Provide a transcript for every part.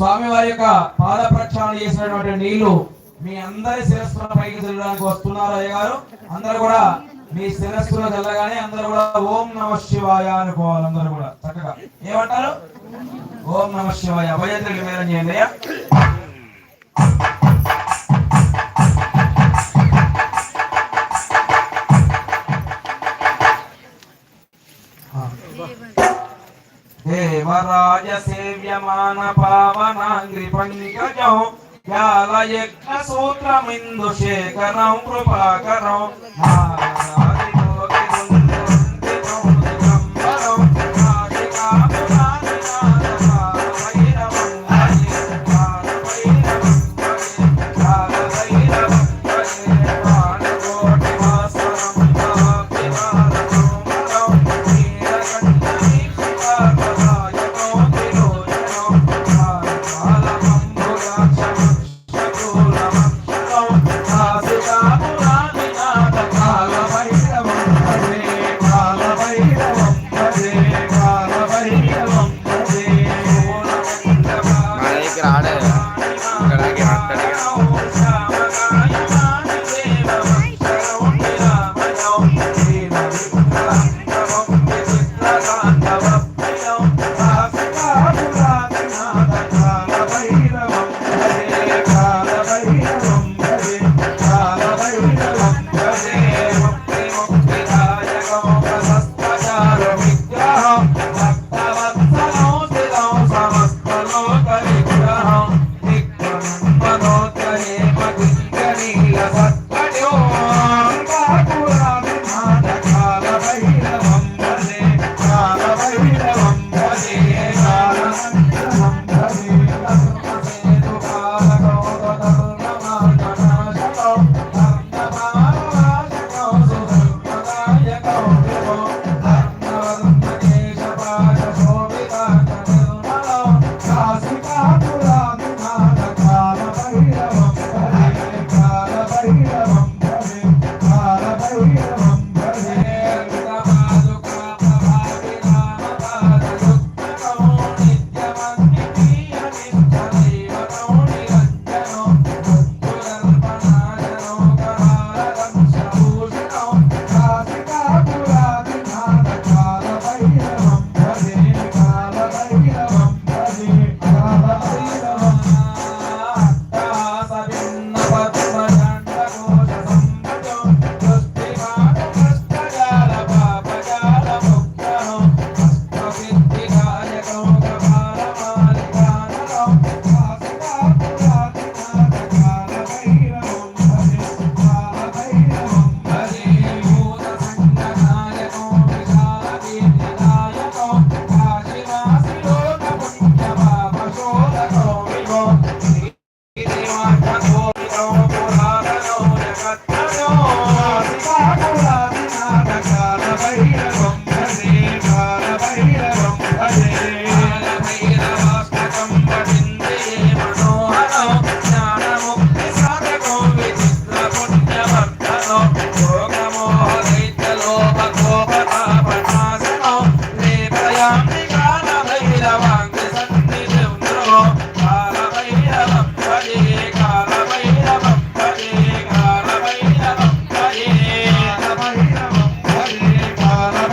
స్వామి వారి యొక్క పాద ప్రక్షాళన చేసినటువంటి నీళ్ళు మీ అందరి శిరస్సుల పైకి చల్లడానికి వస్తున్నారు అయ్య గారు అందరూ కూడా మీ శిరస్సులో చల్లగానే అందరూ కూడా ఓం నమ శివాయ అనుకోవాలి అందరూ కూడా. చక్కగా. ఏమంటారు? ఓం నమ శివాయ. భయంత్రికి మేరం చేయండి అయ్యా. దేవరాజ సేవ్యమాన పావనాంగ్రి పంకజం యాలయజ్ఞ సూత్రమిందు శేఖరం కృపాకరం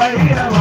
வாழ்கிறவன்.